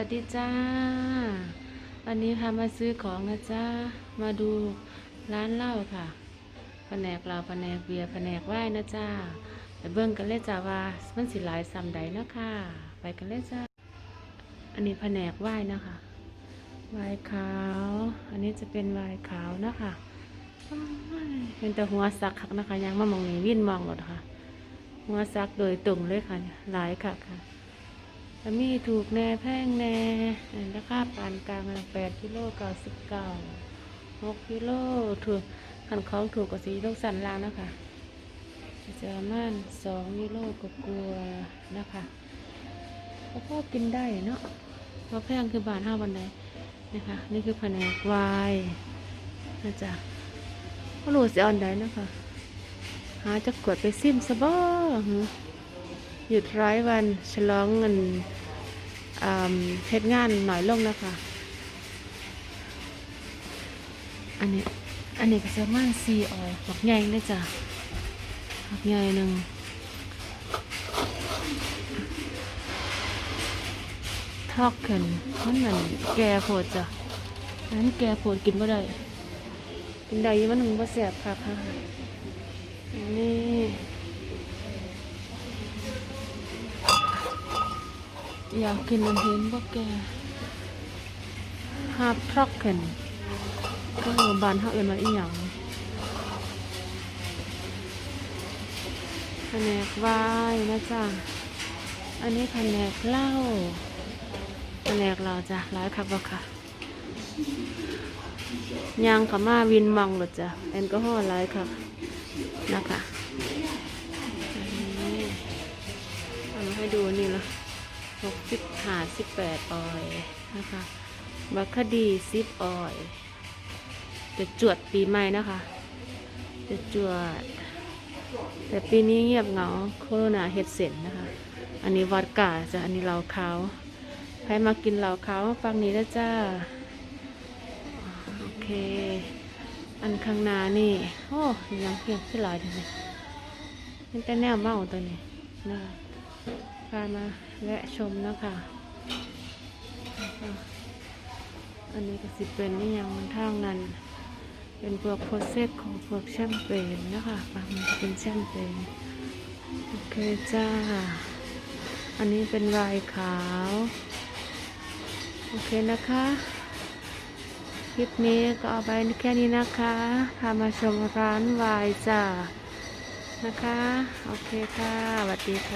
วัสดีจ้า วันนี้พามาซื้อของนะจ้า มาดูร้านเหล้าค่ะแผนกเราแผนกเบียร์แผนกไว้นะจ้าไปเบิ่งกันเลยจ้าว่ามันสิหลายซ้ำใดนะค่ะ ไปกันเลยจ้า อันนี้แผนกไว้นะคะไวน์ขาว อันนี้จะเป็นไวน์ขาวนะคะเป็นแต่หัวสักคักนะคะยังมามองนี่วิ่นมองหมดค่ะ หัวซักโดยตรงเลยค่ะ หลายค่ะค่ะ มีถูกแน่แพงแน่ราคาปานกลางแปดกิโลเก้าสิบเก้าหกกิโลถูกขันของถูกกว่าสีต้องสันล่างนะคะจะประมาณสองกิโลกกลัวนะคะก็พอกินได้เนาะเพราะแพงคือบาทห้าวันใดนะคะ นี่คือแผนกวายนะจ๊ะก็รู้สิเอันใดนะคะ หาจะกดไปซิมซะบ่หึ หยุดร้ายวันฉลองเงินเฮ็ดงานหน่อยลงนะคะ อันนี้ อันนี้ก็จะมาซีออยหักใหญ่เลยจ้ะหักใหญ่หนึ่งทอกเขินมันเหมือนแกโพดจ้ะนั้นแกโพดกินบ่ได้กินได้ยังมันหนึ่งบ่แสบค่ะค่ะนี่ อยากกินมันเห็นบ่าแกฮาร์ทรักเข็นก็บานเขาเอื่นมาอีหยังแผนกวายนะจ๊ะ อันนี้แผนกเหล้าแผนกเราจ้ะร้ายคักบ่ค่ะยางขามาวินมองหลดจ้ะแอลกอฮอล์ร้ายคักนะคะอันนี้เอามาให้ดูนี่ละ หกสิบหาสิบแปดออยนะคะบัคคดีซิปออย จะจวดปีใหม่นะคะ จะจวด แต่ปีนี้เงียบเหงาโคโรนาเฮ็ดเสร็จนะคะ อันนี้วอดกาจะอันนี้เหล้าขาวใครมากินเหล้าขาวฟังนี้แล้วจ้า โอเค อันข้างหน้านี่ โอ้ยังเพียงขึ้นหลายทีนี้มันจะแนวเมาตัวนี้นะ พามาแวะชมนะคะอันนี้ก็สิเป็นนี่ยังมันทางนั้น เป็นพวกโพเซตของพวกแชมเปญนะคะบางมันจะเป็นแชมเปญโอเคจ้า อันนี้เป็นไวน์ขาว โอเคนะคะ คลิปนี้ก็เอาไปแค่นี้นะคะพามาชมร้านวายจ้านะคะ โอเคค่ะสวัสดีค่ะ